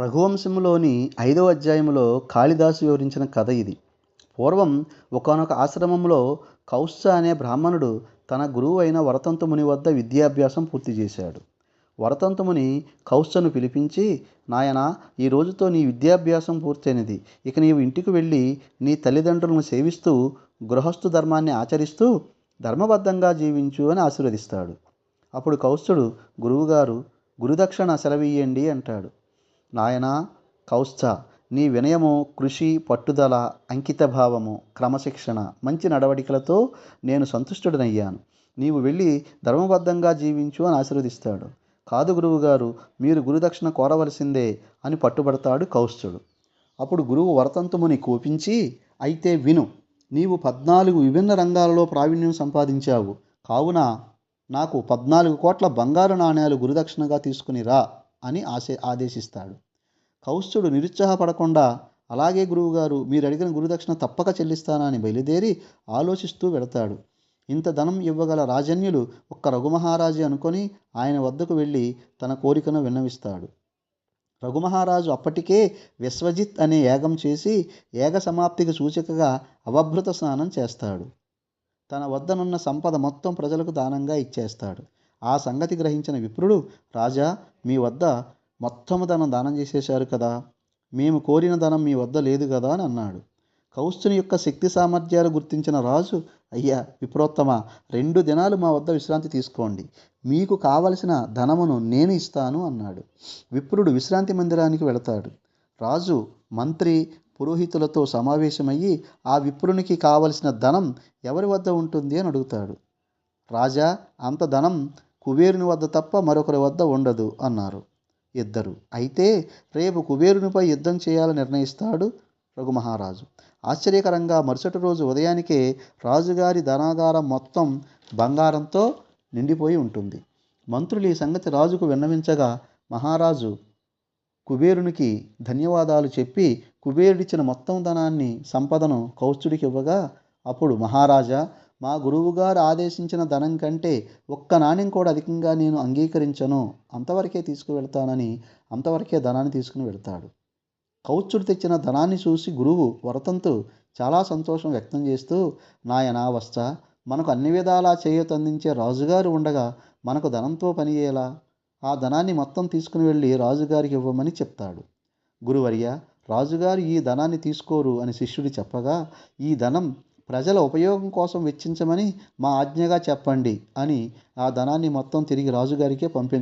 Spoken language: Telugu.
రఘువంశంలోని ఐదవ అధ్యాయంలో కాళిదాసు వివరించిన కథ ఇది. పూర్వం ఒకానొక ఆశ్రమంలో కౌత్స అనే బ్రాహ్మణుడు తన గురువు అయిన వరతంతముని వద్ద విద్యాభ్యాసం పూర్తి చేశాడు. వరతంతముని కౌత్సను పిలిపించి నాయన ఈ రోజుతో నీ విద్యాభ్యాసం పూర్తయినది. ఇక నీవు ఇంటికి వెళ్ళి నీ తల్లిదండ్రులను సేవిస్తూ గృహస్థు ధర్మాన్ని ఆచరిస్తూ ధర్మబద్ధంగా జీవించు అని ఆశీర్వదిస్తాడు. అప్పుడు కౌత్సుడు గురువుగారు గురుదక్షిణ సెలవీయండి అంటాడు. నాయనా కౌత్స నీ వినయము కృషి పట్టుదల అంకితభావము క్రమశిక్షణ మంచి నడవడికలతో నేను సంతుష్టుడనయ్యాను. నీవు వెళ్ళి ధర్మబద్ధంగా జీవించు అని ఆశీర్వదిస్తాడు. కాదు గురువుగారు మీరు గురుదక్షిణ కోరవలసిందే అని పట్టుబడతాడు కౌస్తుడు అప్పుడు గురువు వరతంతుముని కోపించి అయితే విను నీవు పద్నాలుగు విభిన్న రంగాలలో ప్రావీణ్యం సంపాదించావు. కావున నాకు పద్నాలుగు కోట్ల బంగారు నాణేలు గురుదక్షిణగా తీసుకుని రా. అని ఆశే ఆదేశిస్తాడు. కౌస్తుడు నిరుత్సాహపడకుండా అలాగే గురువుగారు మీరు అడిగిన గురుదక్షిణ తప్పక చెల్లిస్తానని బయలుదేరి ఆలోచిస్తూ వెడతాడు ఇంత ధనం ఇవ్వగల రాజన్యులు ఒక్క రఘుమహారాజు అనుకొని ఆయన వద్దకు వెళ్ళి తన కోరికను విన్నవిస్తాడు. రఘుమహారాజు అప్పటికే విశ్వజిత్ అనే యాగం చేసి యాగ సమాప్తికి సూచికగా అవభృత స్నానం చేస్తాడు. తన వద్దనున్న సంపద మొత్తం ప్రజలకు దానంగా ఇచ్చేస్తాడు. ఆ సంగతి గ్రహించిన విప్రుడు రాజా మీ వద్ద మొత్తము ధనం దానం చేసేశారు కదా. మేము కోరిన ధనం మీ వద్ద లేదు కదా అని అన్నాడు. కౌస్తుని యొక్క శక్తి సామర్థ్యాలు గుర్తించిన రాజు అయ్యా విప్రోత్తమ రెండు దినాలు మా వద్ద విశ్రాంతి తీసుకోండి. మీకు కావలసిన ధనమును నేను ఇస్తాను అన్నాడు. విప్రుడు విశ్రాంతి మందిరానికి వెళతాడు. రాజు మంత్రి పురోహితులతో సమావేశమయ్యి ఆ విప్రునికి కావలసిన ధనం ఎవరి వద్ద ఉంటుంది అని అడుగుతాడు. రాజా అంత ధనం కుబేరుని వద్ద తప్ప మరొకరి వద్ద ఉండదు అన్నారు. ఇద్దరు. అయితే రేపు కుబేరునిపై యుద్ధం చేయాలని నిర్ణయిస్తాడు రఘుమహారాజు. ఆశ్చర్యకరంగా మరుసటి రోజు ఉదయానికే రాజుగారి ధనాగారం మొత్తం బంగారంతో నిండిపోయి ఉంటుంది. మంత్రులు ఈ సంగతి రాజుకు విన్నవించగా మహారాజు కుబేరునికి ధన్యవాదాలు చెప్పి కుబేరుడిచ్చిన మొత్తం ధనాన్ని సంపదను కౌస్తుడికి ఇవ్వగా అప్పుడు మహారాజా మా గురువుగారు ఆదేశించిన ధనం కంటే ఒక్క నాణ్యం కూడా అధికంగా నేను అంగీకరించను. అంతవరకే తీసుకువెళ్తానని అంతవరకే ధనాన్ని తీసుకుని వెళ్తాడు. కౌత్సుడు తెచ్చిన ధనాన్ని చూసి గురువు వరతంతు చాలా సంతోషం వ్యక్తం చేస్తూ నాయనా వస్త మనకు అన్ని విధాలా చేయతందించే రాజుగారు ఉండగా మనకు ధనంతో పనియేలా ఆ ధనాన్ని మొత్తం తీసుకుని వెళ్ళి రాజుగారికి ఇవ్వమని చెప్తాడు. గురువర్య రాజుగారు ఈ ధనాన్ని తీసుకోరు అని శిష్యుడు చెప్పగా ఈ ధనం ప్రజల ఉపయోగం కోసం వెచ్చించమని మా ఆజ్ఞగా చెప్పండి అని ఆ ధనాన్ని మొత్తం తిరిగి రాజుగారికే పంపి